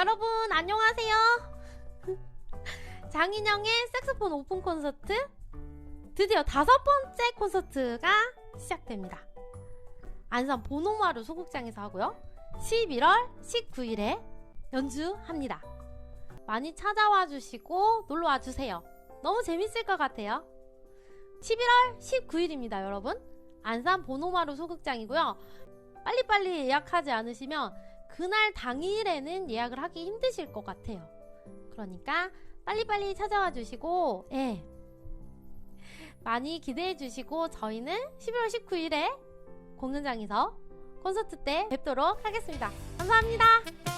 여러분 안녕하세요. 장인영의 색소폰 오픈 콘서트 드디어 다섯 번째 콘서트가 시작됩니다. 안산 보노마루 소극장에서 하고요. 11월 19일에 연주합니다. 많이 찾아와 주시고 놀러 와 주세요. 너무 재밌을 것 같아요. 11월 19일입니다, 여러분. 안산 보노마루 소극장이고요. 빨리빨리 예약하지 않으시면 그날 당일에는 예약을 하기 힘드실 것 같아요. 그러니까 빨리빨리 찾아와 주시고, 예. 많이 기대해 주시고, 저희는 11월 19일에 공연장에서 콘서트 때 뵙도록 하겠습니다. 감사합니다.